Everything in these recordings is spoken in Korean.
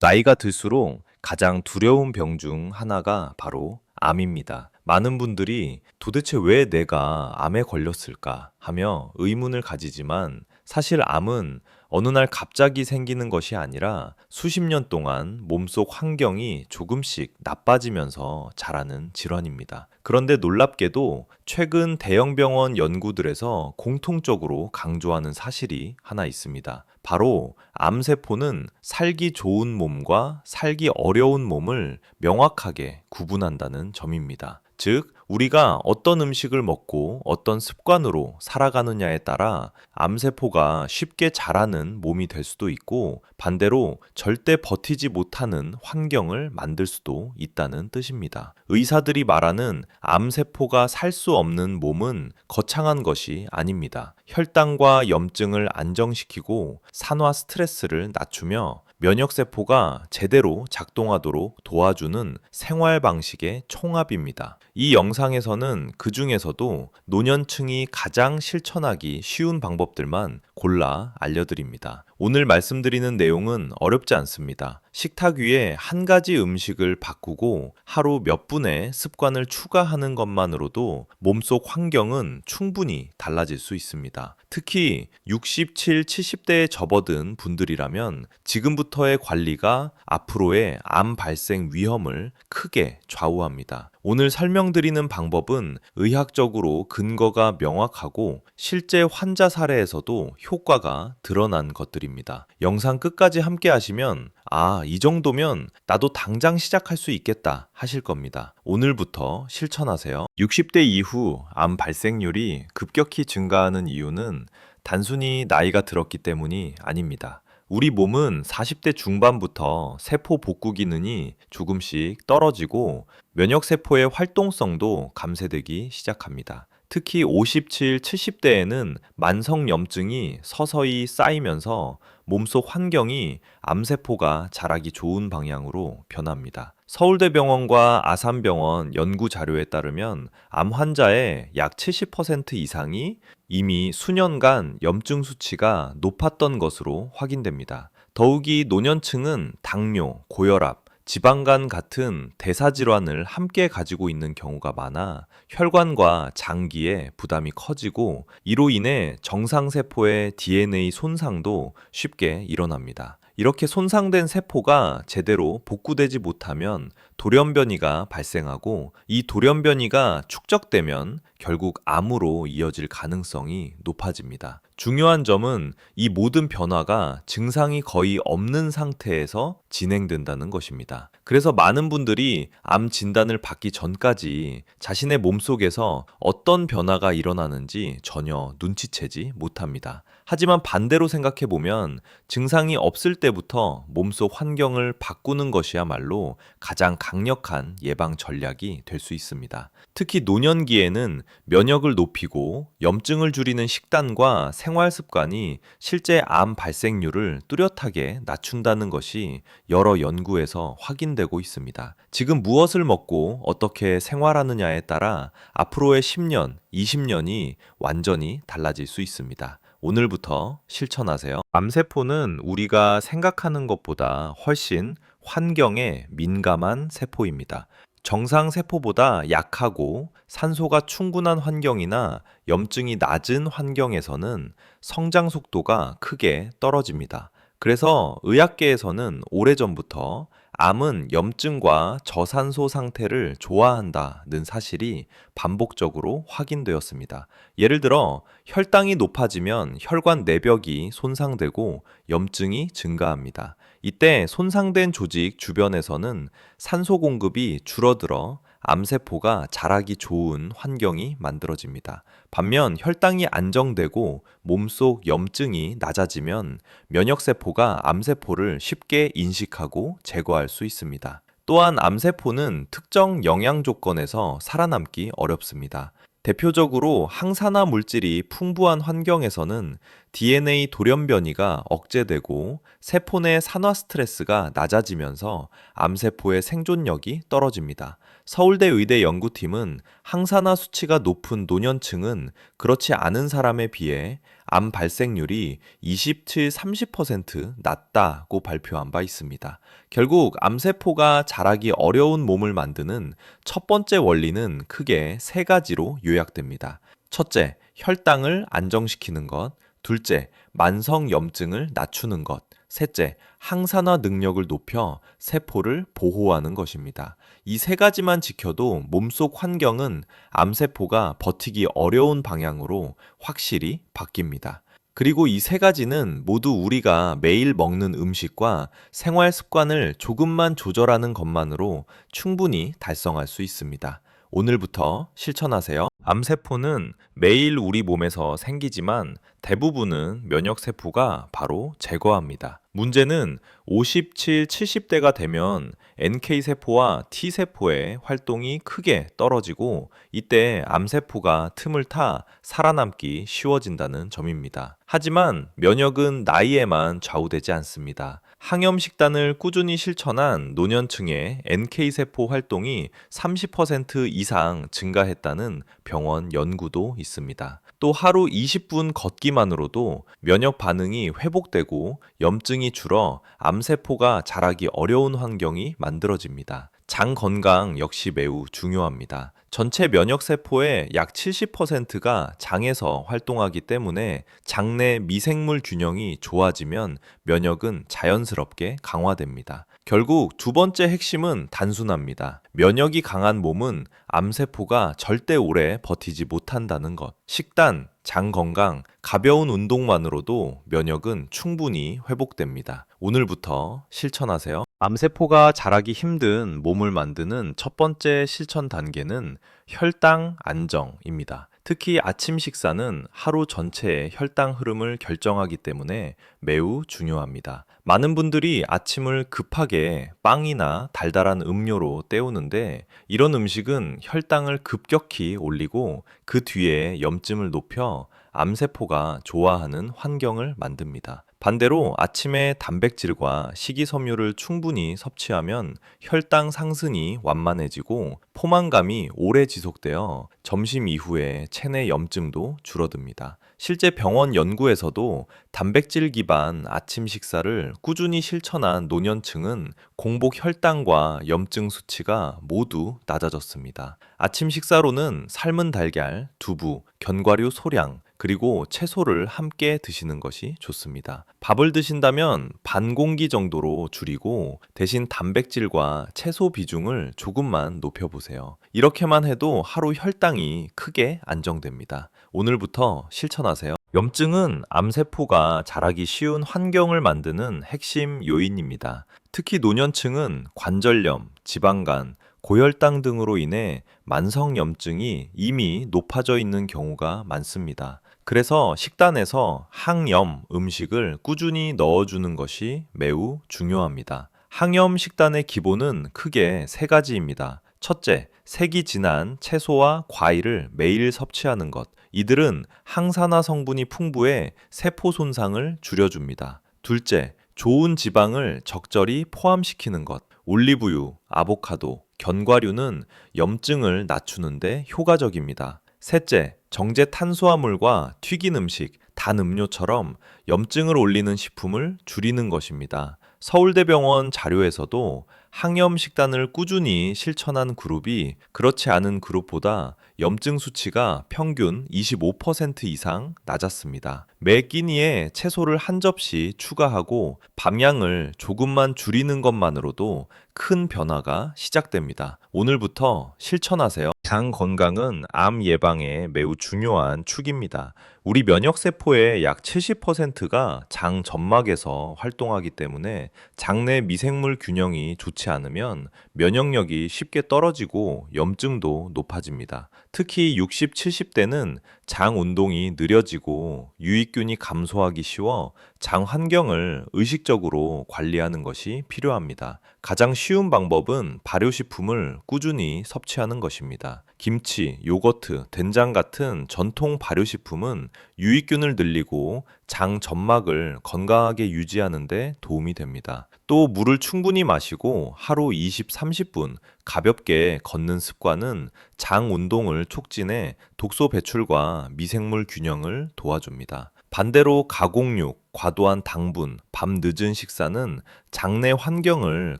나이가 들수록 가장 두려운 병 중 하나가 바로 암입니다. 많은 분들이 도대체 왜 내가 암에 걸렸을까 하며 의문을 가지지만 사실 암은 어느 날 갑자기 생기는 것이 아니라 수십 년 동안 몸속 환경이 조금씩 나빠지면서 자라는 질환입니다. 그런데 놀랍게도 최근 대형 병원 연구들에서 공통적으로 강조하는 사실이 하나 있습니다. 바로 암세포는 살기 좋은 몸과 살기 어려운 몸을 명확하게 구분한다는 점입니다. 즉, 우리가 어떤 음식을 먹고 어떤 습관으로 살아가느냐에 따라 암세포가 쉽게 자라는 몸이 될 수도 있고 반대로 절대 버티지 못하는 환경을 만들 수도 있다는 뜻입니다. 의사들이 말하는 암세포가 살 수 없는 몸은 거창한 것이 아닙니다. 혈당과 염증을 안정시키고 산화 스트레스를 낮추며 면역세포가 제대로 작동하도록 도와주는 생활 방식의 총합입니다. 이 영상에서는 그 중에서도 노년층이 가장 실천하기 쉬운 방법들만 골라 알려드립니다. 오늘 말씀드리는 내용은 어렵지 않습니다. 식탁 위에 한 가지 음식을 바꾸고 하루 몇 분의 습관을 추가하는 것만으로도 몸속 환경은 충분히 달라질 수 있습니다. 특히 67, 70대에 접어든 분들이라면 지금부터의 관리가 앞으로의 암 발생 위험을 크게 좌우합니다. 오늘 설명드리는 방법은 의학적으로 근거가 명확하고 실제 환자 사례에서도 효과가 드러난 것들입니다. 영상 끝까지 함께 하시면 아, 이 정도면 나도 당장 시작할 수 있겠다 하실 겁니다. 오늘부터 실천하세요. 60대 이후 암 발생률이 급격히 증가하는 이유는 단순히 나이가 들었기 때문이 아닙니다. 우리 몸은 40대 중반부터 세포 복구 기능이 조금씩 떨어지고 면역세포의 활동성도 감쇄되기 시작합니다. 특히 57, 70대에는 만성염증이 서서히 쌓이면서 몸속 환경이 암세포가 자라기 좋은 방향으로 변합니다. 서울대병원과 아산병원 연구 자료에 따르면 암 환자의 약 70% 이상이 이미 수년간 염증 수치가 높았던 것으로 확인됩니다. 더욱이 노년층은 당뇨, 고혈압, 지방간 같은 대사질환을 함께 가지고 있는 경우가 많아 혈관과 장기에 부담이 커지고 이로 인해 정상세포의 DNA 손상도 쉽게 일어납니다. 이렇게 손상된 세포가 제대로 복구되지 못하면 돌연변이가 발생하고 이 돌연변이가 축적되면 결국 암으로 이어질 가능성이 높아집니다. 중요한 점은 이 모든 변화가 증상이 거의 없는 상태에서 진행된다는 것입니다. 그래서 많은 분들이 암 진단을 받기 전까지 자신의 몸속에서 어떤 변화가 일어나는지 전혀 눈치채지 못합니다. 하지만 반대로 생각해 보면 증상이 없을 때부터 몸속 환경을 바꾸는 것이야말로 가장 강력한 예방 전략이 될 수 있습니다. 특히 노년기에는 면역을 높이고 염증을 줄이는 식단과 생활 습관이 실제 암 발생률을 뚜렷하게 낮춘다는 것이 여러 연구에서 확인되고 있습니다. 지금 무엇을 먹고 어떻게 생활하느냐에 따라 앞으로의 10년, 20년이 완전히 달라질 수 있습니다. 오늘부터 실천하세요. 암세포는 우리가 생각하는 것보다 훨씬 환경에 민감한 세포입니다. 정상 세포보다 약하고 산소가 충분한 환경이나 염증이 낮은 환경에서는 성장 속도가 크게 떨어집니다. 그래서 의학계에서는 오래전부터 암은 염증과 저산소 상태를 좋아한다는 사실이 반복적으로 확인되었습니다. 예를 들어 혈당이 높아지면 혈관 내벽이 손상되고 염증이 증가합니다. 이때 손상된 조직 주변에서는 산소 공급이 줄어들어 암세포가 자라기 좋은 환경이 만들어집니다. 반면 혈당이 안정되고 몸속 염증이 낮아지면 면역세포가 암세포를 쉽게 인식하고 제거할 수 있습니다. 또한 암세포는 특정 영양 조건에서 살아남기 어렵습니다. 대표적으로 항산화 물질이 풍부한 환경에서는 DNA 돌연 변이가 억제되고 세포 내 산화 스트레스가 낮아지면서 암세포의 생존력이 떨어집니다. 서울대 의대 연구팀은 항산화 수치가 높은 노년층은 그렇지 않은 사람에 비해 암 발생률이 27, 30% 낮다고 발표한 바 있습니다. 결국 암세포가 자라기 어려운 몸을 만드는 첫 번째 원리는 크게 세 가지로 요약됩니다. 첫째, 혈당을 안정시키는 것. 둘째, 만성 염증을 낮추는 것. 셋째, 항산화 능력을 높여 세포를 보호하는 것입니다. 이 세 가지만 지켜도 몸속 환경은 암세포가 버티기 어려운 방향으로 확실히 바뀝니다. 그리고 이 세 가지는 모두 우리가 매일 먹는 음식과 생활 습관을 조금만 조절하는 것만으로 충분히 달성할 수 있습니다. 오늘부터 실천하세요. 암세포는 매일 우리 몸에서 생기지만 대부분은 면역 세포가 바로 제거합니다. 문제는 57, 70대가 되면 NK세포와 T세포의 활동이 크게 떨어지고 이때 암 세포가 틈을 타 살아남기 쉬워진다는 점입니다. 하지만 면역은 나이에만 좌우되지 않습니다. 항염 식단을 꾸준히 실천한 노년층의 NK세포 활동이 30% 이상 증가했다는 병원 연구도 있습니다. 또 하루 20분 걷기만으로도 면역 반응이 회복되고 염증이 줄어 암세포가 자라기 어려운 환경이 만들어집니다. 장 건강 역시 매우 중요합니다. 전체 면역세포의 약 70%가 장에서 활동하기 때문에 장내 미생물 균형이 좋아지면 면역은 자연스럽게 강화됩니다. 결국 두 번째 핵심은 단순합니다. 면역이 강한 몸은 암세포가 절대 오래 버티지 못한다는 것. 식단, 장 건강, 가벼운 운동만으로도 면역은 충분히 회복됩니다. 오늘부터 실천하세요. 암세포가 자라기 힘든 몸을 만드는 첫 번째 실천 단계는 혈당 안정입니다. 특히 아침 식사는 하루 전체의 혈당 흐름을 결정하기 때문에 매우 중요합니다. 많은 분들이 아침을 급하게 빵이나 달달한 음료로 때우는데 이런 음식은 혈당을 급격히 올리고 그 뒤에 염증을 높여 암세포가 좋아하는 환경을 만듭니다. 반대로 아침에 단백질과 식이섬유를 충분히 섭취하면 혈당 상승이 완만해지고 포만감이 오래 지속되어 점심 이후에 체내 염증도 줄어듭니다. 실제 병원 연구에서도 단백질 기반 아침 식사를 꾸준히 실천한 노년층은 공복 혈당과 염증 수치가 모두 낮아졌습니다. 아침 식사로는 삶은 달걀, 두부, 견과류 소량, 그리고 채소를 함께 드시는 것이 좋습니다. 밥을 드신다면 반 공기 정도로 줄이고 대신 단백질과 채소 비중을 조금만 높여보세요. 이렇게만 해도 하루 혈당이 크게 안정됩니다. 오늘부터 실천하세요. 염증은 암세포가 자라기 쉬운 환경을 만드는 핵심 요인입니다. 특히 노년층은 관절염, 지방간, 고혈당 등으로 인해 만성 염증이 이미 높아져 있는 경우가 많습니다. 그래서 식단에서 항염 음식을 꾸준히 넣어주는 것이 매우 중요합니다. 항염 식단의 기본은 크게 세 가지입니다. 첫째, 색이 진한 채소와 과일을 매일 섭취하는 것. 이들은 항산화 성분이 풍부해 세포 손상을 줄여줍니다. 둘째, 좋은 지방을 적절히 포함시키는 것. 올리브유, 아보카도, 견과류는 염증을 낮추는데 효과적입니다. 셋째, 정제 탄수화물과 튀긴 음식, 단 음료처럼 염증을 올리는 식품을 줄이는 것입니다. 서울대병원 자료에서도 항염 식단을 꾸준히 실천한 그룹이 그렇지 않은 그룹보다 염증 수치가 평균 25% 이상 낮았습니다. 매 끼니에 채소를 한 접시 추가하고 밤양을 조금만 줄이는 것만으로도 큰 변화가 시작됩니다. 오늘부터 실천하세요. 장 건강은 암 예방에 매우 중요한 축입니다. 우리 면역세포의 약 70%가 장 점막에서 활동하기 때문에 장내 미생물 균형이 좋지 않으면 면역력이 쉽게 떨어지고 염증도 높아집니다. 특히 60, 70대는 장 운동이 느려지고 유익균이 감소하기 쉬워 장 환경을 의식적으로 관리하는 것이 필요합니다. 가장 쉬운 방법은 발효식품을 꾸준히 섭취하는 것입니다. 김치, 요거트, 된장 같은 전통 발효식품은 유익균을 늘리고 장 점막을 건강하게 유지하는데 도움이 됩니다. 또 물을 충분히 마시고 하루 20, 30분 가볍게 걷는 습관은 장 운동을 촉진해 독소 배출과 미생물 균형을 도와줍니다. 반대로 가공육, 과도한 당분, 밤 늦은 식사는 장내 환경을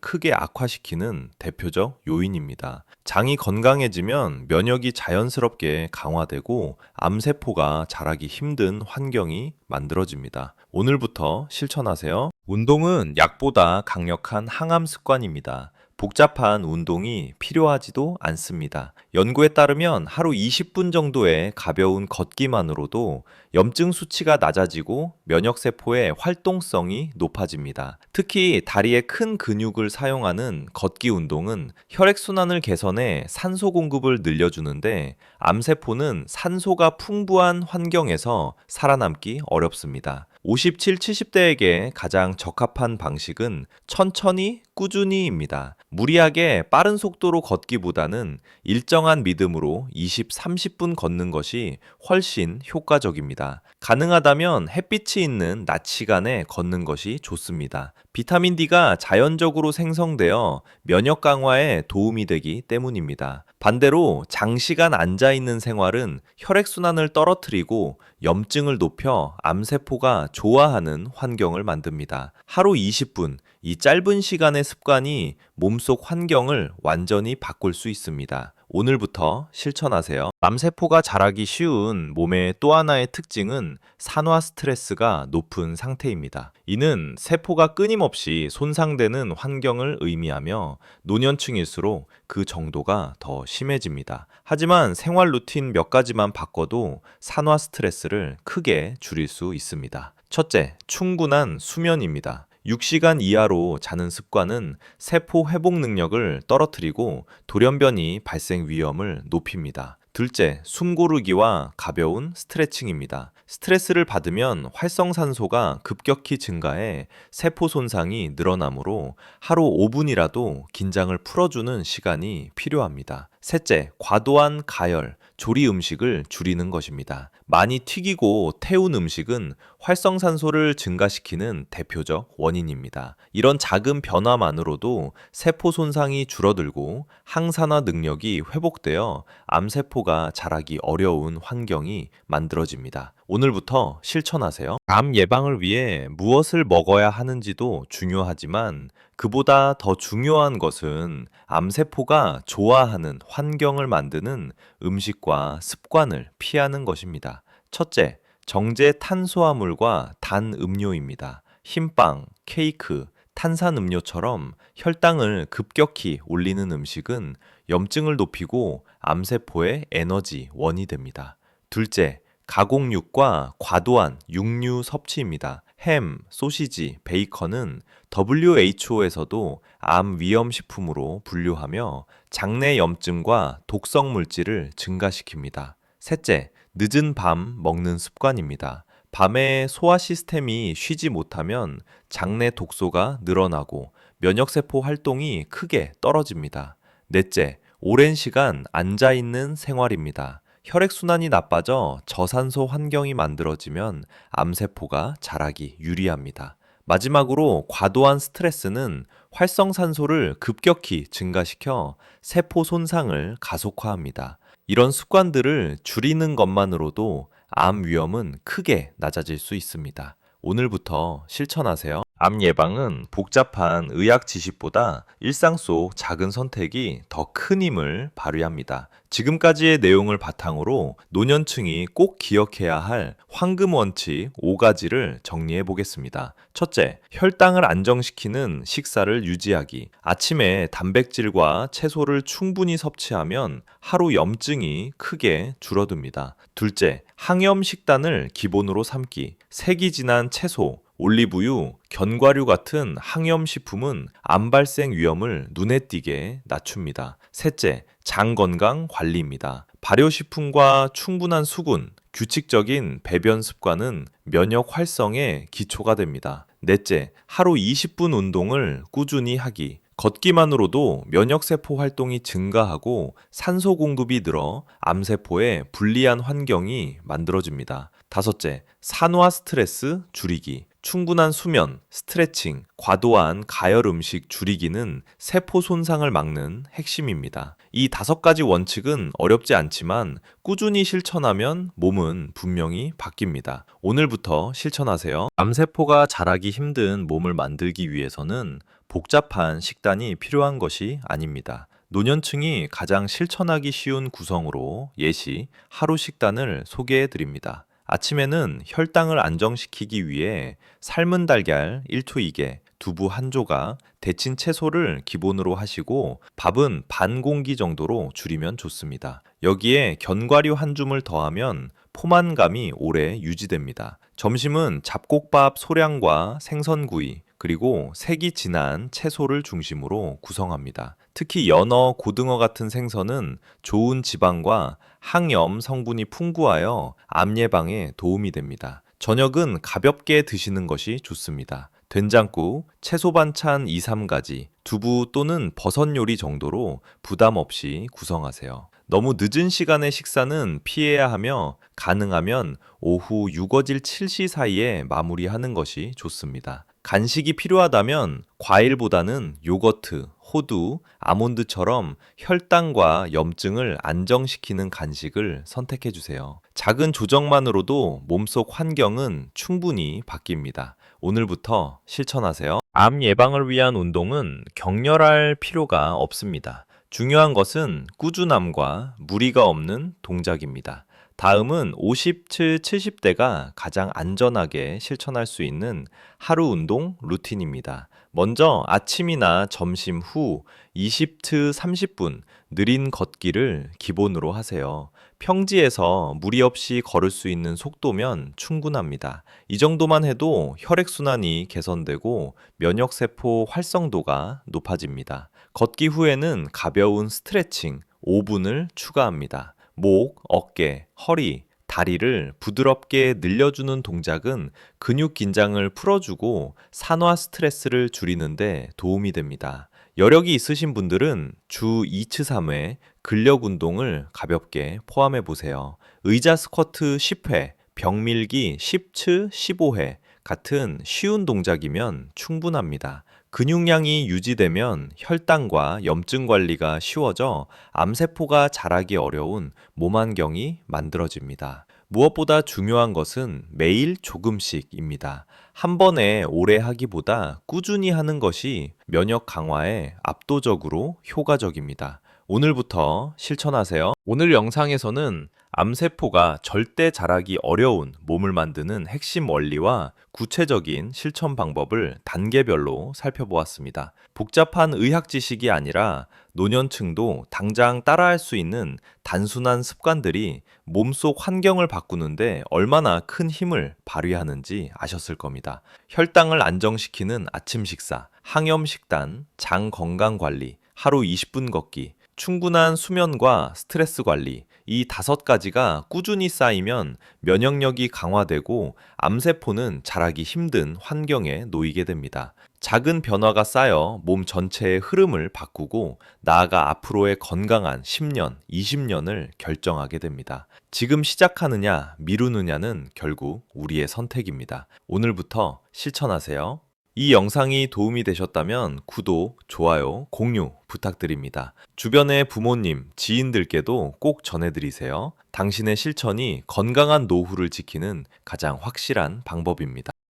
크게 악화시키는 대표적 요인입니다. 장이 건강해지면 면역이 자연스럽게 강화되고 암세포가 자라기 힘든 환경이 만들어집니다. 오늘부터 실천하세요. 운동은 약보다 강력한 항암 습관입니다. 복잡한 운동이 필요하지도 않습니다. 연구에 따르면 하루 20분 정도의 가벼운 걷기만으로도 염증 수치가 낮아지고 면역세포의 활동성이 높아집니다. 특히 다리에 큰 근육을 사용하는 걷기 운동은 혈액순환을 개선해 산소 공급을 늘려주는데 암세포는 산소가 풍부한 환경에서 살아남기 어렵습니다. 57, 70대에게 가장 적합한 방식은 천천히 꾸준히입니다. 무리하게 빠른 속도로 걷기보다는 일정한 믿음으로 20, 30분 걷는 것이 훨씬 효과적입니다. 가능하다면 햇빛이 있는 낮 시간에 걷는 것이 좋습니다. 비타민 D가 자연적으로 생성되어 면역 강화에 도움이 되기 때문입니다. 반대로 장시간 앉아 있는 생활은 혈액순환을 떨어뜨리고 염증을 높여 암세포가 좋아하는 환경을 만듭니다. 하루 20분, 이 짧은 시간의 습관이 몸속 환경을 완전히 바꿀 수 있습니다. 오늘부터 실천하세요. 암세포가 자라기 쉬운 몸의 또 하나의 특징은 산화 스트레스가 높은 상태입니다. 이는 세포가 끊임없이 손상되는 환경을 의미하며 노년층일수록 그 정도가 더 심해집니다. 하지만 생활 루틴 몇 가지만 바꿔도 산화 스트레스를 크게 줄일 수 있습니다. 첫째, 충분한 수면입니다. 6시간 이하로 자는 습관은 세포 회복 능력을 떨어뜨리고 돌연변이 발생 위험을 높입니다. 둘째, 숨 고르기와 가벼운 스트레칭입니다. 스트레스를 받으면 활성산소가 급격히 증가해 세포 손상이 늘어나므로 하루 5분이라도 긴장을 풀어주는 시간이 필요합니다. 셋째, 과도한 가열, 조리 음식을 줄이는 것입니다. 많이 튀기고 태운 음식은 활성산소를 증가시키는 대표적 원인입니다. 이런 작은 변화만으로도 세포 손상이 줄어들고 항산화 능력이 회복되어 암세포가 자라기 어려운 환경이 만들어집니다. 오늘부터 실천하세요. 암 예방을 위해 무엇을 먹어야 하는지도 중요하지만 그보다 더 중요한 것은 암세포가 좋아하는 환경을 만드는 음식과 습관을 피하는 것입니다. 첫째, 정제 탄수화물과 단 음료입니다. 흰빵, 케이크, 탄산 음료처럼 혈당을 급격히 올리는 음식은 염증을 높이고 암세포의 에너지 원이 됩니다. 둘째, 가공육과 과도한 육류 섭취입니다. 햄, 소시지, 베이컨은 WHO에서도 암 위험 식품으로 분류하며 장내 염증과 독성 물질을 증가시킵니다. 셋째, 늦은 밤 먹는 습관입니다. 밤에 소화 시스템이 쉬지 못하면 장내 독소가 늘어나고 면역세포 활동이 크게 떨어집니다. 넷째, 오랜 시간 앉아 있는 생활입니다. 혈액순환이 나빠져 저산소 환경이 만들어지면 암세포가 자라기 유리합니다. 마지막으로 과도한 스트레스는 활성산소를 급격히 증가시켜 세포 손상을 가속화합니다. 이런 습관들을 줄이는 것만으로도 암 위험은 크게 낮아질 수 있습니다. 오늘부터 실천하세요. 암 예방은 복잡한 의학 지식보다 일상 속 작은 선택이 더 큰 힘을 발휘합니다. 지금까지의 내용을 바탕으로 노년층이 꼭 기억해야 할 황금 원칙 5가지를 정리해 보겠습니다. 첫째, 혈당을 안정시키는 식사를 유지하기. 아침에 단백질과 채소를 충분히 섭취하면 하루 염증이 크게 줄어듭니다. 둘째, 항염 식단을 기본으로 삼기. 색이 진한 채소, 올리브유, 견과류 같은 항염식품은 암 발생 위험을 눈에 띄게 낮춥니다. 셋째, 장 건강 관리입니다. 발효식품과 충분한 수분, 규칙적인 배변 습관은 면역 활성의 기초가 됩니다. 넷째, 하루 20분 운동을 꾸준히 하기. 걷기만으로도 면역세포 활동이 증가하고 산소 공급이 늘어 암세포에 불리한 환경이 만들어집니다. 다섯째, 산화 스트레스 줄이기. 충분한 수면, 스트레칭, 과도한 가열 음식 줄이기는 세포 손상을 막는 핵심입니다. 이 다섯 가지 원칙은 어렵지 않지만 꾸준히 실천하면 몸은 분명히 바뀝니다. 오늘부터 실천하세요. 암세포가 자라기 힘든 몸을 만들기 위해서는 복잡한 식단이 필요한 것이 아닙니다. 노년층이 가장 실천하기 쉬운 구성으로 예시 하루 식단을 소개해 드립니다. 아침에는 혈당을 안정시키기 위해 삶은 달걀 1투 2개, 두부 한 조각, 데친 채소를 기본으로 하시고 밥은 반 공기 정도로 줄이면 좋습니다. 여기에 견과류 한 줌을 더하면 포만감이 오래 유지됩니다. 점심은 잡곡밥 소량과 생선구이, 그리고 색이 진한 채소를 중심으로 구성합니다. 특히 연어, 고등어 같은 생선은 좋은 지방과 항염 성분이 풍부하여 암 예방에 도움이 됩니다. 저녁은 가볍게 드시는 것이 좋습니다. 된장국, 채소 반찬 2, 3가지, 두부 또는 버섯 요리 정도로 부담 없이 구성하세요. 너무 늦은 시간의 식사는 피해야 하며 가능하면 오후 6어질 7시 사이에 마무리하는 것이 좋습니다. 간식이 필요하다면 과일보다는 요거트, 호두, 아몬드처럼 혈당과 염증을 안정시키는 간식을 선택해 주세요. 작은 조정만으로도 몸속 환경은 충분히 바뀝니다. 오늘부터 실천하세요. 암 예방을 위한 운동은 격렬할 필요가 없습니다. 중요한 것은 꾸준함과 무리가 없는 동작입니다. 다음은 50칠 70대가 가장 안전하게 실천할 수 있는 하루 운동 루틴입니다. 먼저 아침이나 점심 후 20트 30분 느린 걷기를 기본으로 하세요. 평지에서 무리 없이 걸을 수 있는 속도면 충분합니다. 이 정도만 해도 혈액순환이 개선되고 면역세포 활성도가 높아집니다. 걷기 후에는 가벼운 스트레칭 5분을 추가합니다. 목, 어깨, 허리, 다리를 부드럽게 늘려주는 동작은 근육 긴장을 풀어주고 산화 스트레스를 줄이는데 도움이 됩니다. 여력이 있으신 분들은 주 2치 3회 근력 운동을 가볍게 포함해 보세요. 의자 스쿼트 10회, 벽밀기 10츠 15회 같은 쉬운 동작이면 충분합니다. 근육량이 유지되면 혈당과 염증 관리가 쉬워져 암세포가 자라기 어려운 몸 환경이 만들어집니다. 무엇보다 중요한 것은 매일 조금씩입니다. 한 번에 오래 하기보다 꾸준히 하는 것이 면역 강화에 압도적으로 효과적입니다. 오늘부터 실천하세요. 오늘 영상에서는 암세포가 절대 자라기 어려운 몸을 만드는 핵심 원리와 구체적인 실천 방법을 단계별로 살펴보았습니다. 복잡한 의학 지식이 아니라 노년층도 당장 따라할 수 있는 단순한 습관들이 몸속 환경을 바꾸는데 얼마나 큰 힘을 발휘하는지 아셨을 겁니다. 혈당을 안정시키는 아침 식사, 항염 식단, 장 건강 관리, 하루 20분 걷기, 충분한 수면과 스트레스 관리, 이 다섯 가지가 꾸준히 쌓이면 면역력이 강화되고 암세포는 자라기 힘든 환경에 놓이게 됩니다. 작은 변화가 쌓여 몸 전체의 흐름을 바꾸고 나아가 앞으로의 건강한 10년, 20년을 결정하게 됩니다. 지금 시작하느냐, 미루느냐는 결국 우리의 선택입니다. 오늘부터 실천하세요. 이 영상이 도움이 되셨다면 구독, 좋아요, 공유 부탁드립니다. 주변의 부모님, 지인들께도 꼭 전해드리세요. 당신의 실천이 건강한 노후를 지키는 가장 확실한 방법입니다.